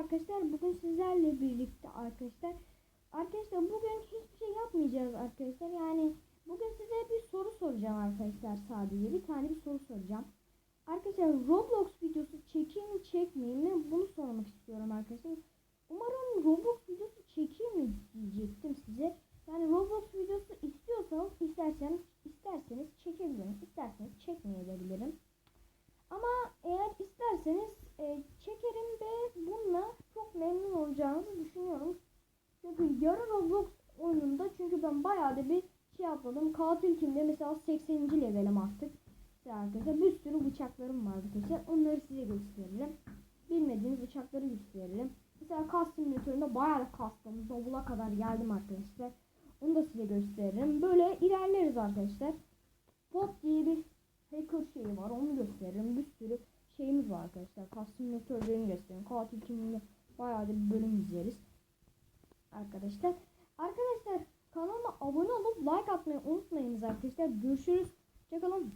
arkadaşlar. Bugün sizlerle birlikte arkadaşlar. Arkadaşlar bugün hiçbir şey yapmayacağız arkadaşlar. Yani bugün size bir soru soracağım arkadaşlar sadece. Bir tane bir soru soracağım. Arkadaşlar Roblox videosu çekeyim mi çekmeyeyim mi? Bunu sormak istiyorum arkadaşlar. Umarım Roblox videosu çekeyim mi diyecektim size. Yani Roblox videosu istiyorsanız isterseniz isterseniz çekebilirim. İsterseniz çekmeyebilirim. Ama eğer isterseniz olacağınızı düşünüyorum. Çünkü yarı Roblox oyununda çünkü ben bayağı da bir şey atladım. Katil kimde mesela 80. levelim artık. Arkadaşlar bir sürü bıçaklarım var arkadaşlar. Onları size gösteririm. Bilmediğiniz bıçakları gösteririm. Mesela kas simülatöründe bayağı da kastım. Davula kadar geldim arkadaşlar. Onu da size gösteririm. Böyle ilerleriz arkadaşlar. Pop diye bir hacker şeyi var. Onu gösteririm. Bir sürü şeyimiz var arkadaşlar. Kas simülatörlerini gösteririm. Katil kimliğinde bayağı bir bölüm izleriz. Arkadaşlar. Arkadaşlar kanalıma abone olup like atmayı unutmayınız arkadaşlar. Görüşürüz. Hoşçakalın.